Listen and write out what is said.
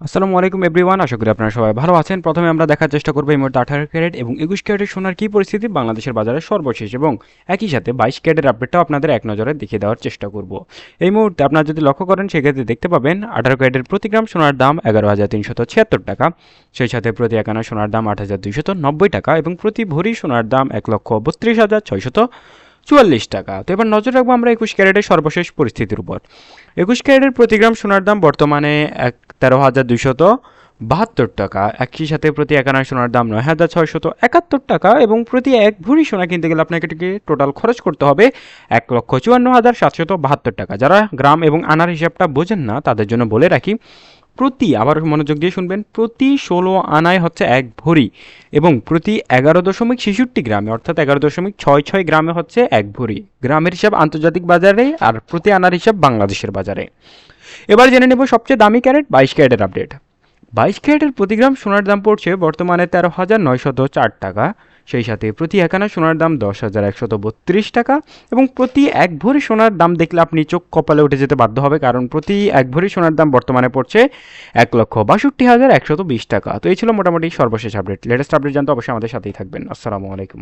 আসসালামু আলাইকুম এভরিওয়ান, আশা করি আপনারা সবাই ভালো আছেন। প্রথমে আমরা দেখার চেষ্টা করব এই মুহূর্তে আঠারো ক্যারেট এবং একুশ ক্যারেটের সোনার কী পরিস্থিতি বাংলাদেশের বাজারে সর্বশেষ এবং একই সাথে বাইশ ক্যারেটের আপডেটটাও আপনাদের এক নজরে দেখিয়ে দেওয়ার চেষ্টা করব। এই মুহূর্তে আপনারা যদি লক্ষ্য করেন, সেক্ষেত্রে দেখতে পাবেন আঠারো ক্যারেটের প্রতি গ্রাম সোনার দাম এগারো হাজার তিনশত ছিয়াত্তর টাকা। সেই সাথে প্রতি একানা সোনার দাম আট হাজার দুইশত নব্বই টাকা এবং প্রতি ভরি সোনার দাম এক লক্ষ বত্রিশ হাজার ছয়শত চুয়াল্লিশ টাকা। তো এবার নজর রাখব আমরা একুশ ক্যারেটের সর্বশেষ পরিস্থিতির উপর। একুশ ক্যারেটের প্রতি গ্রাম সোনার দাম বর্তমানে এক তেরো হাজার দুইশত বাহাত্তর টাকা। একই সাথে প্রতি এক একানা সোনার দাম নয় হাজার ছয়শত একাত্তর টাকা এবং প্রতি এক ভরি সোনা কিনতে গেলে আপনাকে টোটাল খরচ করতে হবে এক লক্ষ চুয়ান্ন হাজার সাতশত বাহাত্তর টাকা। যারা গ্রাম এবং আনার হিসাবটা বোঝেন না, তাদের জন্য বলে রাখি প্রতি, আবার মনোযোগ দিয়ে শুনবেন, প্রতি ষোলো আনায় হচ্ছে এক ভরি এবং প্রতি এগারো দশমিক ছেষট্টি গ্রামে, অর্থাৎ এগারো দশমিক ছয় ছয় গ্রামে হচ্ছে এক ভরি। গ্রামের হিসাব আন্তর্জাতিক বাজারে আর প্রতি আনার হিসাব বাংলাদেশের বাজারে। এবার জেনে নেব সবচেয়ে দামি ক্যারেট বাইশ ক্যারেটের আপডেট। বাইশ ক্যারেটের প্রতি গ্রাম সোনার দাম পড়ছে বর্তমানে তেরো হাজার নয়শত চার টাকা। সেই সাথে প্রতি একানা সোনার দাম দশ হাজার একশত বত্রিশ টাকা এবং প্রতি এক ভরি সোনার দাম দেখলে আপনি চোখ কপালে উঠে যেতে বাধ্য হবে, কারণ প্রতি এক ভরি সোনার দাম বর্তমানে পড়ছে এক লক্ষ বাষট্টি হাজার একশত বিশ টাকা। তো এই ছিল মোটামুটি সর্বশেষ আপডেট লেটেস্ট আপডেট জানতে অবশ্যই আমাদের সাথেই থাকবেন। আসসালামু আলাইকুম।